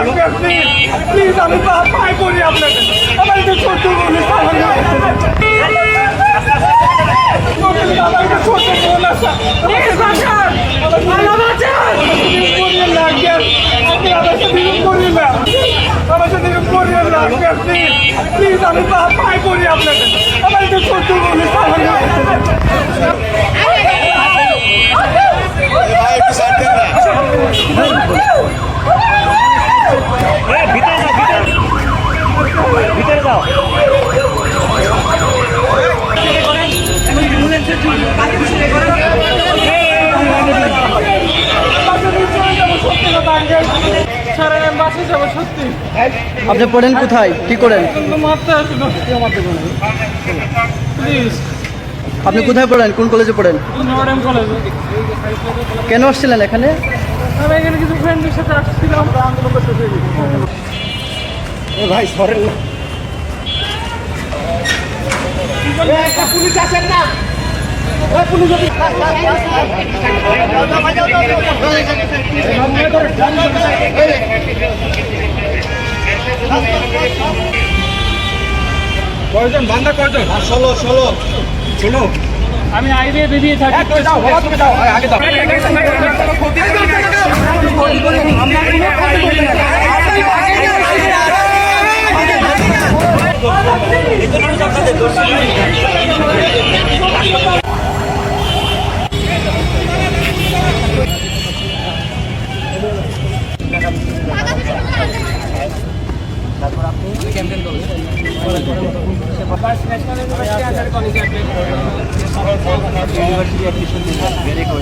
Please please আমি পায়ে পড়ি আপনাকে আমার একটু ছোট্ট বোন আমার একটা ছোট্ট বোন please। Please, আমি পায়ে পড়ি আপনাকে আমার একটু ছোট্ট বোন আমার না- স্যার আমি বাসে যাব সত্যি আপনি পড়েন কোথায় কি করেন আপনি কোথায় পড়েন কোন কলেজে পড়েন কেন আসছিলেন এখানে আমি এখানে কিছু ফ্রেন্ডের সাথে আসছিলাম ভাই সরেন পুলিশ আসেন না পুলিশ কয়জন? বান্দা কয়জন? ষোলো ষোলো। ষোলো? আমি আইবে বেরিয়ে থাকি যাও তুমি যাও। আগে যাও।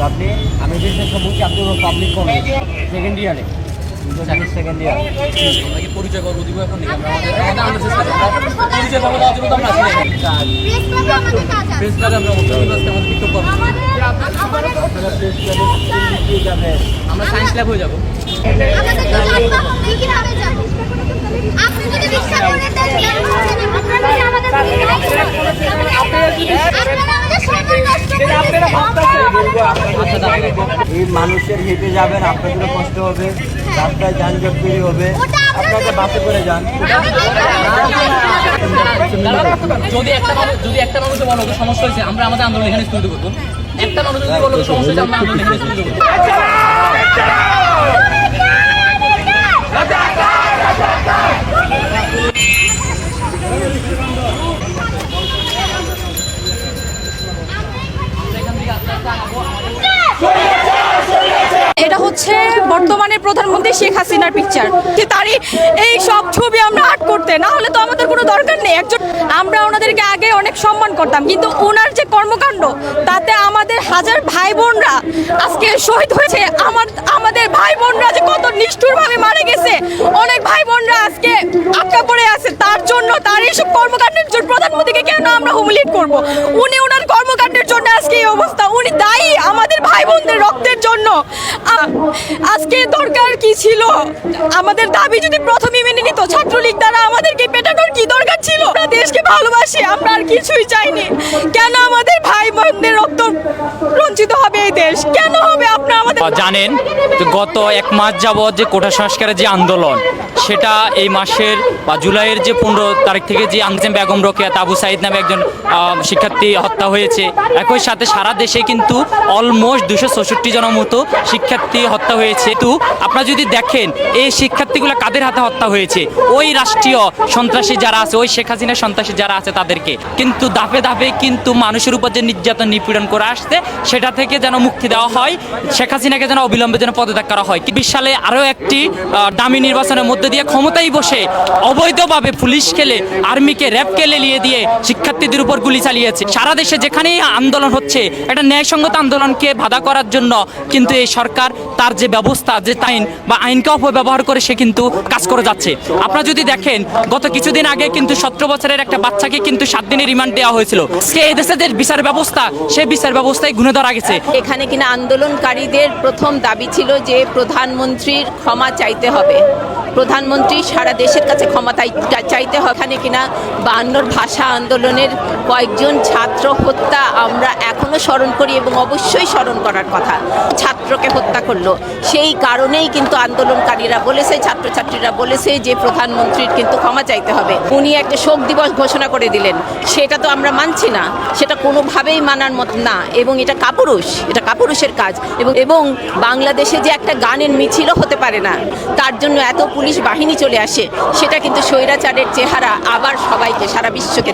আপনি আমি যে সেটা বলছি আপনি পাবলিক কলেজ সেকেন্ড ইয়ারে সেকেন্ড ইয়ার পরিচয় করব দিব এখন চেষ্টা পরিচয় পাবো তার জন্য আমরা আসি। প্রেস করব আমরা সায়েন্স ল্যাব হয়ে যাব আপনি যদি রিক্সা করে দেন কেন হচ্ছে না? আপনারা যদি আমাদের দিকে গাইড করেন, আপনারা আমাদের সময় নষ্ট করে দিচ্ছেন। আচ্ছা দাঁড়ান। এই মানুষের হেঁটে যাবেন আপনাদেরও কষ্ট হবে রাস্তায় যানজট তৈরি হবে। আপনাদের- আপনাকে বাসে করে যান। যদি একটা মানুষ যদি একটা মানুষ বলো সমস্যা হয়েছে আমরা আমাদের আন্দোলন এখানে স্থগিত করব। একটা মানুষ যদি বলো সমস্যা হয়েছে আমরা আন্দোলন এখানে স্থগিত করব এটা হচ্ছে বর্তমানে প্রধানমন্ত্রী শেখ হাসিনার পিকচার যে তারই এই সব ছবি আমরা আর্ট করতে, না হলে তো আমাদের কোনো দরকার নেই। একজন আমরা ওনাদেরকে আগে অনেক সম্মান করতাম, কিন্তু ওনার যে কর্মকাণ্ড, তাতে আমাদের হাজার ভাই বোনরা আজকে শহীদ হয়েছে। আমার আমাদের ভাই বোনরা যে কত নিষ্ঠুরভাবে মারা গেছে, অনেক ভাই বোনরা আজকে আটকা পড়ে আছে। তার জন্য তার এইসব কর্মকাণ্ডের জন্য প্রধানমন্ত্রীকে কেন আমরা হুমলিট করব উনি ওনার কর্মকাণ্ডের জন্য আজকে এই অবস্থা। উনি দায়ী আমাদের ভাই বোনদের রক্তের জন্য। আজকে দরকার কি ছিল? আমাদের দাবি যদি প্রথমে মেনে নিত, ছাত্রলীগ দ্বারা আমাদেরকে পেটানোর কি দরকার ছিল? আমরা দেশকে ভালোবাসি, আমরা আর কিছুই চাইনি। কেন আমাদের ভাই বোনদের রক্ত রঞ্চিত হবে এই দেশ? কেন হবে জানেন গত এক মাস যাবৎ যে কোটা সংস্কারের যে আন্দোলন, সেটা এই মাসের বা জুলাইয়ের যে পনেরো তারিখ থেকে যে আনসেম বেগম রোকেয়া, তাবু সাইদ নামে একজন শিক্ষার্থী হত্যা হয়েছে, একই সাথে সারা দেশে কিন্তু অলমোস্ট দুশো চৌষট্টি জনের মতো শিক্ষার্থী হত্যা হয়েছে। তো আপনারা যদি দেখেন, এই শিক্ষার্থীগুলো কাদের হাতে হত্যা হয়েছে? ওই রাষ্ট্রীয় সন্ত্রাসী যারা আছে, ওই শেখ হাসিনার সন্ত্রাসী যারা আছে তাদেরকে। কিন্তু ধাপে ধাপে কিন্তু মানুষের উপর যে নির্যাতন নিপীড়ন করে আসছে, সেটা থেকে যেন মুক্তি দেওয়া হয়। শেখ হাসিনাকে যেন অবিলম্বে যেন পদত্যাগ করা হয়। বিশ সালে আরও একটি দামি নির্বাচনের মধ্যে দিয়ে ক্ষমতায় বসে অবৈধভাবে পুলিশ খেলে, আর্মিকে র্যাব কেলে নিয়ে দিয়ে শিক্ষার্থীদের উপর গুলি চালিয়েছে। সারা দেশে যেখানেই আন্দোলন হচ্ছে, একটা ন্যায়সঙ্গত আন্দোলনকে বাধা করার জন্য কিন্তু এই সরকার তার যে ব্যবস্থা, যে আইন বা আইনকে অপব্যবহার করে সে কিন্তু কাজ করে যাচ্ছে। আপনারা যদি দেখেন, গত কিছুদিন আগে কিন্তু সতেরো বছরের একটা বাচ্চাকে কিন্তু সাত দিনের রিমান্ড দেওয়া হয়েছিল। সে এই দেশের যে বিচার ব্যবস্থা, সেই বিচার ব্যবস্থায় গুণে ধরা গেছে। এখানে কিনা আন্দোলনকারীদের প্রথম দাবি ছিল যে প্রধানমন্ত্রীর ক্ষমা চাইতে হবে। প্রধানমন্ত্রী সারা দেশের কাছে ক্ষমা চাইতে হয় এখানে কিনা বায়ান্নর ভাষা আন্দোলনের কয়েকজন ছাত্র হত্যা আমরা এখনও স্মরণ করি এবং অবশ্যই স্মরণ করার কথা। ছাত্রকে হত্যা করল। সেই কারণেই কিন্তু আন্দোলনকারীরা বলেছে, ছাত্রছাত্রীরা বলেছে যে প্রধানমন্ত্রীর কিন্তু ক্ষমা চাইতে হবে। উনি একটা শোক দিবস ঘোষণা করে দিলেন। সেটা তো আমরা মানছি না। সেটা কোনোভাবেই মানার মত না এবং এটা কাপুরুষ। এটা কাপুরুষের কাজ। এবং এবং বাংলাদেশে যে একটা গানের মিছিলও হতে পারে না। তার জন্য এত পুলিশ বাহিনী চলে আসে সেটা কিন্তু স্বৈরাচারের চেহারা আবার সবাইকে সারা বিশ্বকে